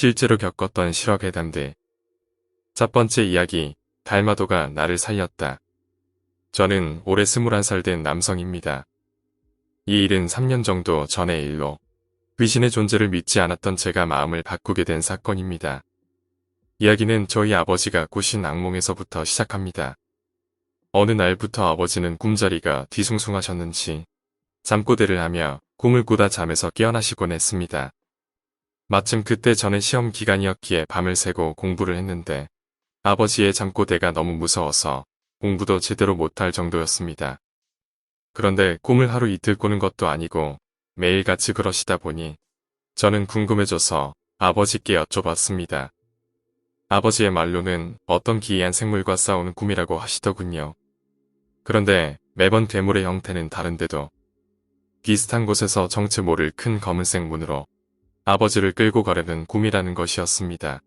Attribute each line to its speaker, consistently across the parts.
Speaker 1: 실제로 겪었던 실화괴담들. 첫 번째 이야기, 달마도가 나를 살렸다. 저는 올해 21살 된 남성입니다. 이 일은 3년 정도 전의 일로 귀신의 존재를 믿지 않았던 제가 마음을 바꾸게 된 사건입니다. 이야기는 저희 아버지가 꾸신 악몽에서부터 시작합니다. 어느 날부터 아버지는 꿈자리가 뒤숭숭하셨는지 잠꼬대를 하며 꿈을 꾸다 잠에서 깨어나시곤 했습니다. 마침 그때 저는 시험 기간이었기에 밤을 새고 공부를 했는데 아버지의 잠꼬대가 너무 무서워서 공부도 제대로 못할 정도였습니다. 그런데 꿈을 하루 이틀 꾸는 것도 아니고 매일같이 그러시다 보니 저는 궁금해져서 아버지께 여쭤봤습니다. 아버지의 말로는 어떤 기이한 생물과 싸우는 꿈이라고 하시더군요. 그런데 매번 괴물의 형태는 다른데도 비슷한 곳에서 정체 모를 큰 검은색 문으로 아버지를 끌고 가려는 꿈이라는 것이었습니다.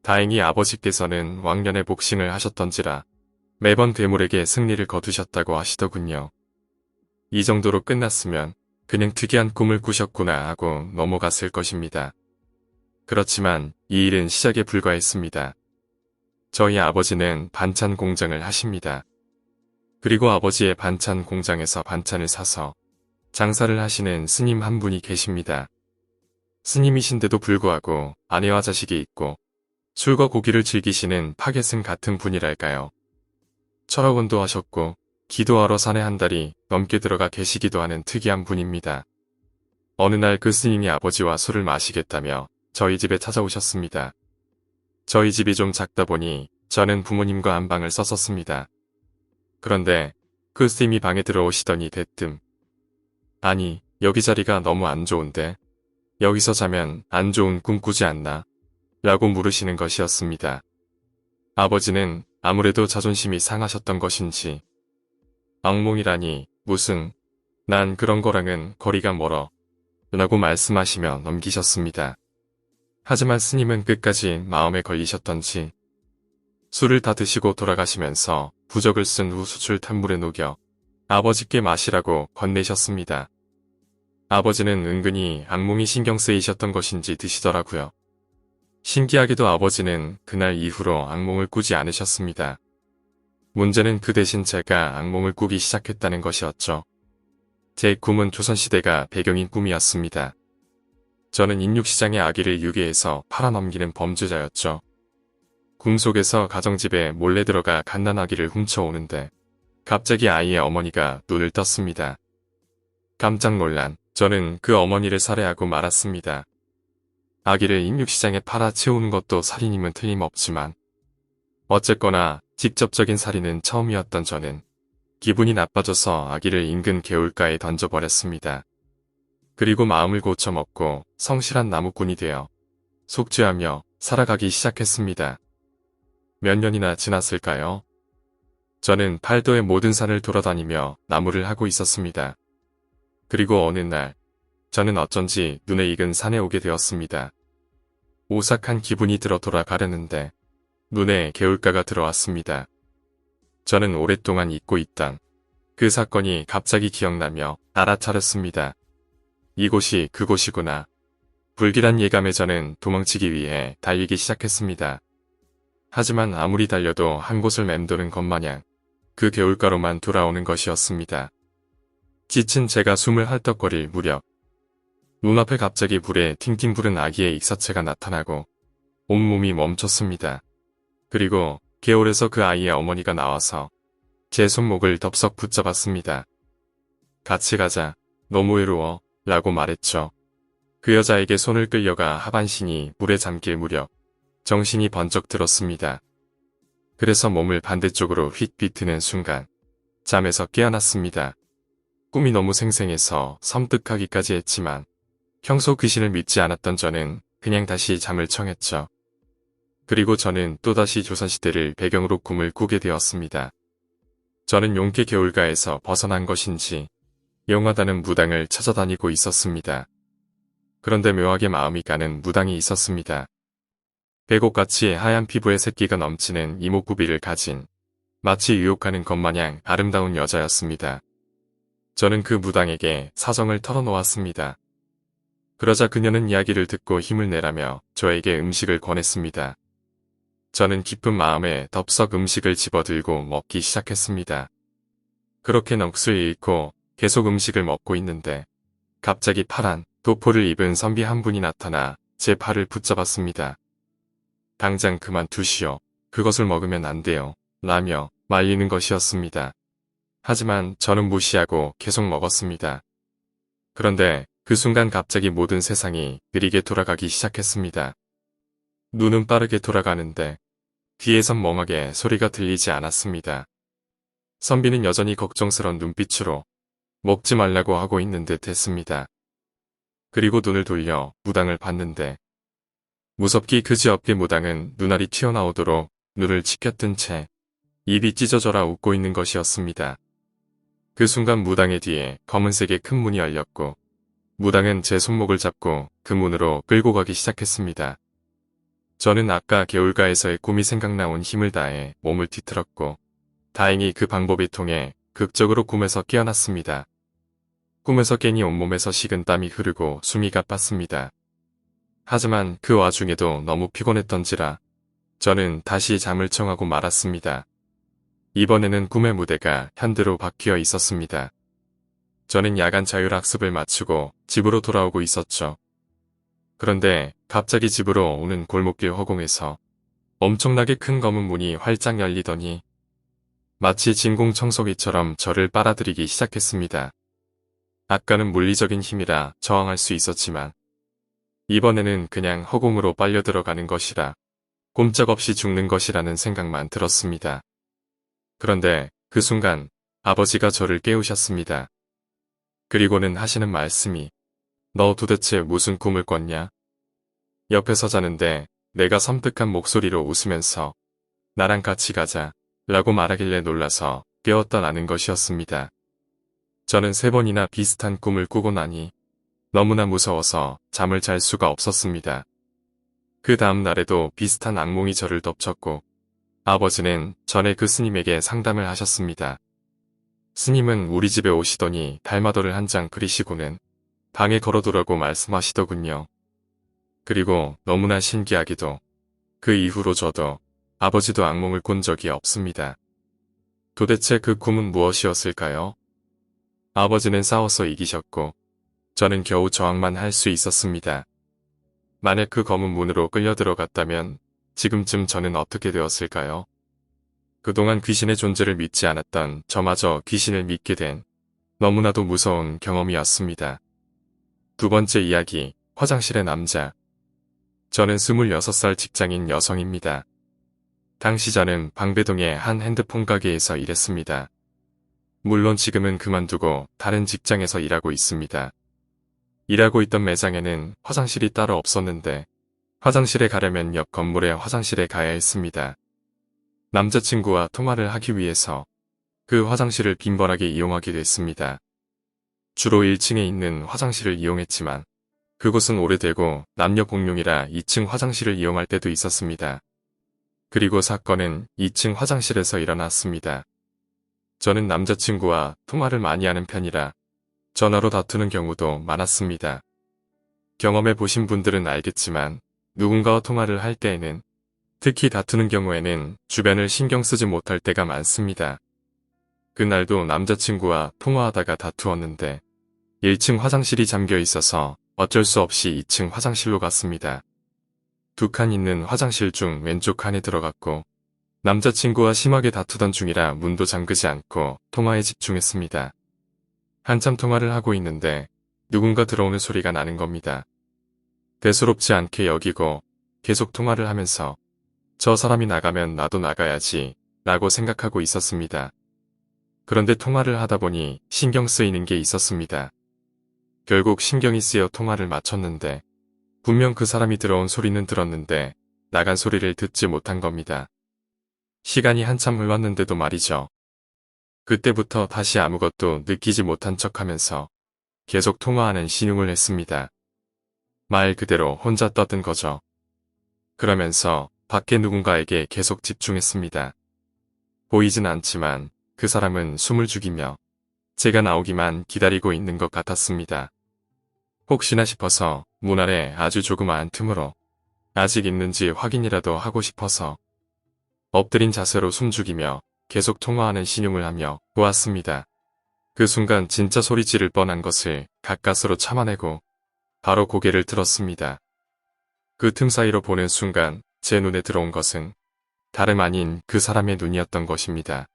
Speaker 1: 다행히 아버지께서는 왕년에 복싱을 하셨던지라 매번 괴물에게 승리를 거두셨다고 하시더군요. 이 정도로 끝났으면 그냥 특이한 꿈을 꾸셨구나 하고 넘어갔을 것입니다. 그렇지만 이 일은 시작에 불과했습니다. 저희 아버지는 반찬 공장을 하십니다. 그리고 아버지의 반찬 공장에서 반찬을 사서 장사를 하시는 스님 한 분이 계십니다. 스님이신데도 불구하고 아내와 자식이 있고 술과 고기를 즐기시는 파겟은 같은 분이랄까요. 철학원도 하셨고 기도하러 산에 한 달이 넘게 들어가 계시기도 하는 특이한 분입니다. 어느 날 그 스님이 아버지와 술을 마시겠다며 저희 집에 찾아오셨습니다. 저희 집이 좀 작다 보니 저는 부모님과 한 방을 썼었습니다. 그런데 그 스님이 방에 들어오시더니 대뜸 아니 여기 자리가 너무 안 좋은데 여기서 자면 안 좋은 꿈 꾸지 않나? 라고 물으시는 것이었습니다. 아버지는 아무래도 자존심이 상하셨던 것인지 악몽이라니 무슨 난 그런 거랑은 거리가 멀어 라고 말씀하시며 넘기셨습니다. 하지만 스님은 끝까지 마음에 걸리셨던지 술을 다 드시고 돌아가시면서 부적을 쓴 후 수출 탄물에 녹여 아버지께 마시라고 건네셨습니다. 아버지는 은근히 악몽이 신경 쓰이셨던 것인지 드시더라고요. 신기하게도 아버지는 그날 이후로 악몽을 꾸지 않으셨습니다. 문제는 그 대신 제가 악몽을 꾸기 시작했다는 것이었죠. 제 꿈은 조선시대가 배경인 꿈이었습니다. 저는 인육시장의 아기를 유괴해서 팔아넘기는 범죄자였죠. 꿈속에서 가정집에 몰래 들어가 갓난아기를 훔쳐오는데 갑자기 아이의 어머니가 눈을 떴습니다. 깜짝 놀란 저는 그 어머니를 살해하고 말았습니다. 아기를 인육시장에 팔아 채우는 것도 살인임은 틀림없지만 어쨌거나 직접적인 살인은 처음이었던 저는 기분이 나빠져서 아기를 인근 개울가에 던져버렸습니다. 그리고 마음을 고쳐먹고 성실한 나무꾼이 되어 속죄하며 살아가기 시작했습니다. 몇 년이나 지났을까요? 저는 팔도의 모든 산을 돌아다니며 나무를 하고 있었습니다. 그리고 어느 날 저는 어쩐지 눈에 익은 산에 오게 되었습니다. 오싹한 기분이 들어 돌아가려는데 눈에 개울가가 들어왔습니다. 저는 오랫동안 잊고 있던 그 사건이 갑자기 기억나며 알아차렸습니다. 이곳이 그곳이구나. 불길한 예감에 저는 도망치기 위해 달리기 시작했습니다. 하지만 아무리 달려도 한 곳을 맴도는 것 마냥 그 개울가로만 돌아오는 것이었습니다. 지친 제가 숨을 헐떡거릴 무렵 눈앞에 갑자기 불에 팅팅 부른 아기의 익사체가 나타나고 온몸이 멈췄습니다. 그리고 개울에서 그 아이의 어머니가 나와서 제 손목을 덥석 붙잡았습니다. 같이 가자. 너무 외로워. 라고 말했죠. 그 여자에게 손을 끌려가 하반신이 물에 잠길 무렵 정신이 번쩍 들었습니다. 그래서 몸을 반대쪽으로 휙 비트는 순간 잠에서 깨어났습니다. 꿈이 너무 생생해서 섬뜩하기까지 했지만 평소 귀신을 믿지 않았던 저는 그냥 다시 잠을 청했죠. 그리고 저는 또다시 조선시대를 배경으로 꿈을 꾸게 되었습니다. 저는 용케 겨울가에서 벗어난 것인지 용하다는 무당을 찾아다니고 있었습니다. 그런데 묘하게 마음이 가는 무당이 있었습니다. 배곡같이 하얀 피부에 새끼가 넘치는 이목구비를 가진 마치 유혹하는 것 마냥 아름다운 여자였습니다. 저는 그 무당에게 사정을 털어놓았습니다. 그러자 그녀는 이야기를 듣고 힘을 내라며 저에게 음식을 권했습니다. 저는 기쁜 마음에 덥석 음식을 집어들고 먹기 시작했습니다. 그렇게 넋을 잃고 계속 음식을 먹고 있는데 갑자기 파란 도포를 입은 선비 한 분이 나타나 제 팔을 붙잡았습니다. 당장 그만두시오. 그것을 먹으면 안 돼요. 라며 말리는 것이었습니다. 하지만 저는 무시하고 계속 먹었습니다. 그런데 그 순간 갑자기 모든 세상이 느리게 돌아가기 시작했습니다. 눈은 빠르게 돌아가는데 뒤에선 멍하게 소리가 들리지 않았습니다. 선비는 여전히 걱정스런 눈빛으로 먹지 말라고 하고 있는 듯 했습니다. 그리고 눈을 돌려 무당을 봤는데 무섭기 그지없게 무당은 눈알이 튀어나오도록 눈을 치켜뜬 채 입이 찢어져라 웃고 있는 것이었습니다. 그 순간 무당의 뒤에 검은색의 큰 문이 열렸고 무당은 제 손목을 잡고 그 문으로 끌고 가기 시작했습니다. 저는 아까 개울가에서의 꿈이 생각나온 힘을 다해 몸을 뒤틀었고 다행히 그 방법이 통해 극적으로 꿈에서 깨어났습니다. 꿈에서 깨니 온몸에서 식은 땀이 흐르고 숨이 가빴습니다. 하지만 그 와중에도 너무 피곤했던지라 저는 다시 잠을 청하고 말았습니다. 이번에는 꿈의 무대가 현대로 바뀌어 있었습니다. 저는 야간 자율학습을 마치고 집으로 돌아오고 있었죠. 그런데 갑자기 집으로 오는 골목길 허공에서 엄청나게 큰 검은 문이 활짝 열리더니 마치 진공청소기처럼 저를 빨아들이기 시작했습니다. 아까는 물리적인 힘이라 저항할 수 있었지만 이번에는 그냥 허공으로 빨려 들어가는 것이라 꼼짝없이 죽는 것이라는 생각만 들었습니다. 그런데 그 순간 아버지가 저를 깨우셨습니다. 그리고는 하시는 말씀이 너 도대체 무슨 꿈을 꿨냐? 옆에서 자는데 내가 섬뜩한 목소리로 웃으면서 나랑 같이 가자 라고 말하길래 놀라서 깨웠다 나는 것이었습니다. 저는 세 번이나 비슷한 꿈을 꾸고 나니 너무나 무서워서 잠을 잘 수가 없었습니다. 그 다음 날에도 비슷한 악몽이 저를 덮쳤고 아버지는 전에 그 스님에게 상담을 하셨습니다. 스님은 우리 집에 오시더니 달마도를 한 장 그리시고는 방에 걸어두라고 말씀하시더군요. 그리고 너무나 신기하기도 그 이후로 저도 아버지도 악몽을 꾼 적이 없습니다. 도대체 그 꿈은 무엇이었을까요? 아버지는 싸워서 이기셨고 저는 겨우 저항만 할 수 있었습니다. 만약 그 검은 문으로 끌려 들어갔다면 지금쯤 저는 어떻게 되었을까요? 그동안 귀신의 존재를 믿지 않았던 저마저 귀신을 믿게 된 너무나도 무서운 경험이었습니다. 두 번째 이야기, 화장실의 남자. 저는 26살 직장인 여성입니다. 당시 저는 방배동의 한 핸드폰 가게에서 일했습니다. 물론 지금은 그만두고 다른 직장에서 일하고 있습니다. 일하고 있던 매장에는 화장실이 따로 없었는데 화장실에 가려면 옆 건물의 화장실에 가야 했습니다. 남자친구와 통화를 하기 위해서 그 화장실을 빈번하게 이용하게 됐습니다. 주로 1층에 있는 화장실을 이용했지만 그곳은 오래되고 남녀 공용이라 2층 화장실을 이용할 때도 있었습니다. 그리고 사건은 2층 화장실에서 일어났습니다. 저는 남자친구와 통화를 많이 하는 편이라 전화로 다투는 경우도 많았습니다. 경험해 보신 분들은 알겠지만 누군가와 통화를 할 때에는 특히 다투는 경우에는 주변을 신경 쓰지 못할 때가 많습니다. 그날도 남자친구와 통화하다가 다투었는데 1층 화장실이 잠겨 있어서 어쩔 수 없이 2층 화장실로 갔습니다. 두 칸 있는 화장실 중 왼쪽 칸에 들어갔고 남자친구와 심하게 다투던 중이라 문도 잠그지 않고 통화에 집중했습니다. 한참 통화를 하고 있는데 누군가 들어오는 소리가 나는 겁니다. 대수롭지 않게 여기고 계속 통화를 하면서 저 사람이 나가면 나도 나가야지 라고 생각하고 있었습니다. 그런데 통화를 하다 보니 신경 쓰이는 게 있었습니다. 결국 신경이 쓰여 통화를 마쳤는데 분명 그 사람이 들어온 소리는 들었는데 나간 소리를 듣지 못한 겁니다. 시간이 한참 흘렀는데도 말이죠. 그때부터 다시 아무것도 느끼지 못한 척하면서 계속 통화하는 신용을 했습니다. 말 그대로 혼자 떠든 거죠. 그러면서 밖에 누군가에게 계속 집중했습니다. 보이진 않지만 그 사람은 숨을 죽이며 제가 나오기만 기다리고 있는 것 같았습니다. 혹시나 싶어서 문 아래 아주 조그마한 틈으로 아직 있는지 확인이라도 하고 싶어서 엎드린 자세로 숨죽이며 계속 통화하는 신용을 하며 보았습니다. 그 순간 진짜 소리 지를 뻔한 것을 가까스로 참아내고 바로 고개를 들었습니다. 그 틈 사이로 보는 순간 제 눈에 들어온 것은 다름 아닌 그 사람의 눈이었던 것입니다.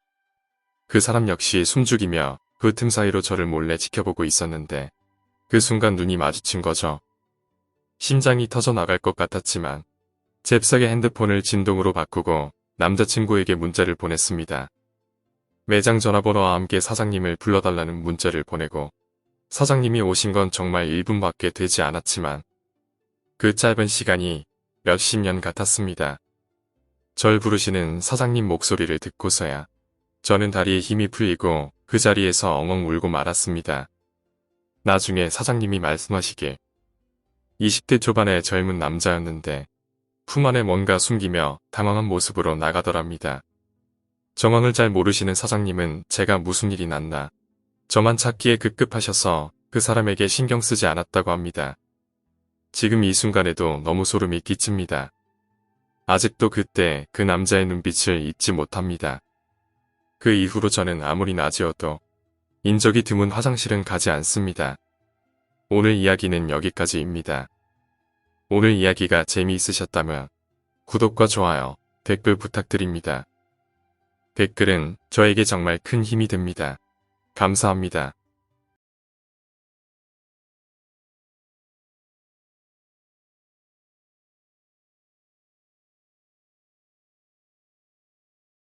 Speaker 1: 그 사람 역시 숨죽이며 그 틈 사이로 저를 몰래 지켜보고 있었는데 그 순간 눈이 마주친 거죠. 심장이 터져 나갈 것 같았지만 잽싸게 핸드폰을 진동으로 바꾸고 남자친구에게 문자를 보냈습니다. 매장 전화번호와 함께 사장님을 불러달라는 문자를 보내고 사장님이 오신 건 정말 1분밖에 되지 않았지만 그 짧은 시간이 몇십 년 같았습니다. 절 부르시는 사장님 목소리를 듣고서야 저는 다리에 힘이 풀리고 그 자리에서 엉엉 울고 말았습니다. 나중에 사장님이 말씀하시길 20대 초반의 젊은 남자였는데 품 안에 뭔가 숨기며 당황한 모습으로 나가더랍니다. 정황을 잘 모르시는 사장님은 제가 무슨 일이 났나 저만 찾기에 급급하셔서 그 사람에게 신경 쓰지 않았다고 합니다. 지금 이 순간에도 너무 소름이 끼칩니다. 아직도 그때 그 남자의 눈빛을 잊지 못합니다. 그 이후로 저는 아무리 낮이어도 인적이 드문 화장실은 가지 않습니다. 오늘 이야기는 여기까지입니다. 오늘 이야기가 재미있으셨다면 구독과 좋아요, 댓글 부탁드립니다. 댓글은 저에게 정말 큰 힘이 됩니다. 감사합니다.